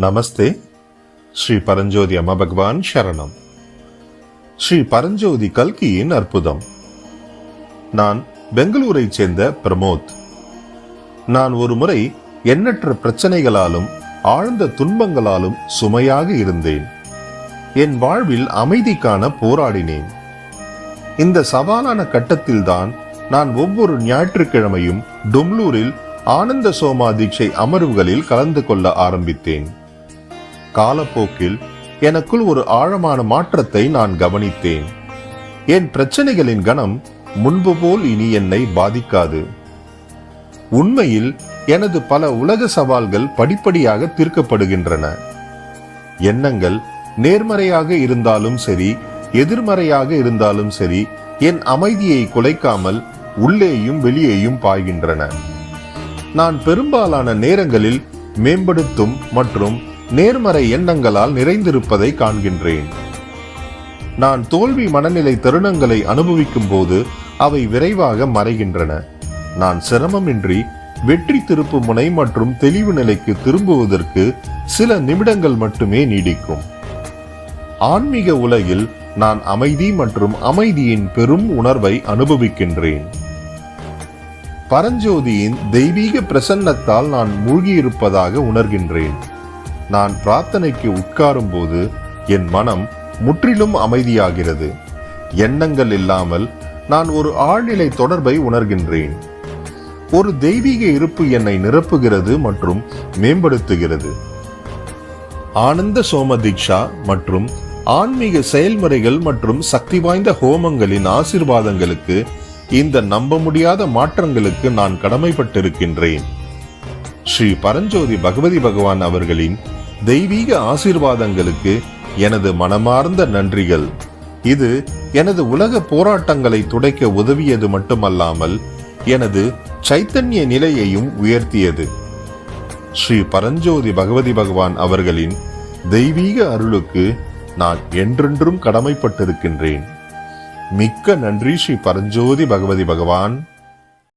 நமஸ்தே. ஸ்ரீ பரஞ்சோதி அம்மா பகவான் சரணம். ஸ்ரீ பரஞ்சோதி கல்கியின் அற்புதம். நான் பெங்களூரைச் சேர்ந்த பிரமோத். நான் ஒரு முறை எண்ணற்ற பிரச்சனைகளாலும் ஆழ்ந்த துன்பங்களாலும் சுமையாக இருந்தேன். என் வாழ்வில் அமைதிக்கான போராடினேன். இந்த சவாலான கட்டத்தில்தான் நான் ஒவ்வொரு ஞாயிற்றுக்கிழமையும் டும்லூரில் ஆனந்த சோமா தீட்சை அமர்வுகளில் கலந்து கொள்ள ஆரம்பித்தேன். காலப்போக்கில் எனக்குள் ஒரு ஆழமான மாற்றத்தை நான் கவனித்தேன். என் பிரச்சனைகளின் கணம் முன்பு போல் இனி என்னை பாதிக்காது. உண்மையில் எனது பல உலக சவால்கள் படிப்படியாக தீர்க்கப்படுகின்றன. எண்ணங்கள் நேர்மறையாக இருந்தாலும் சரி எதிர்மறையாக இருந்தாலும் சரி என் அமைதியை குலைக்காமல் உள்ளேயும் வெளியேயும் பாய்கின்றன. நான் பெரும்பாலான நேரங்களில் மேம்படுத்தும் மற்றும் நேர்மறை எண்ணங்களால் நிறைந்திருப்பதை காண்கின்றேன். நான் தோல்வி மனநிலை தருணங்களை அனுபவிக்கும் போது அவை விரைவாக மறைகின்றன. நான் சிரமமின்றி வெற்றி திருப்பு முனை மற்றும் தெளிவு நிலைக்கு திரும்புவதற்கு சில நிமிடங்கள் மட்டுமே நீடிக்கும். ஆன்மீக உலகில் நான் அமைதி மற்றும் அமைதியின் பெரும் உணர்வை அனுபவிக்கின்றேன். பரஞ்சோதியின் தெய்வீக பிரசன்னத்தால் நான் மூழ்கியிருப்பதாக உணர்கின்றேன். நான் பிரார்த்தனைக்கு உட்காரும் போது என் மனம் முற்றிலும் அமைதியாகிறது. எண்ணங்கள் இல்லாமல் நான் ஒரு ஆழ்நிலை தொடர்பை உணர்கின்றேன். ஒரு தெய்வீக இருப்பு என்னை நிரப்புகிறது மற்றும் மேம்படுத்துகிறது. ஆனந்த சோம தீக்ஷா மற்றும் ஆன்மீக செயல்முறைகள் மற்றும் சக்தி வாய்ந்த ஹோமங்களின் ஆசிர்வாதங்களுக்கு இந்த நம்ப முடியாத மாற்றங்களுக்கு நான் கடமைப்பட்டிருக்கின்றேன். ஸ்ரீ பரஞ்சோதி பகவதி பகவான் அவர்களின் தெய்வீக ஆசீர்வாதங்களுக்கு எனது மனமார்ந்த நன்றிகள். இது எனது உலக போராட்டங்களை துடைக்க உதவியது மட்டுமல்லாமல் எனது சைத்தன்ய நிலையையும் உயர்த்தியது. ஸ்ரீ பரஞ்சோதி பகவதி பகவான் அவர்களின் தெய்வீக அருளுக்கு நான் என்றென்றும் கடமைப்பட்டிருக்கின்றேன். மிக்க நன்றி ஸ்ரீ பரஞ்சோதி பகவதி பகவான்.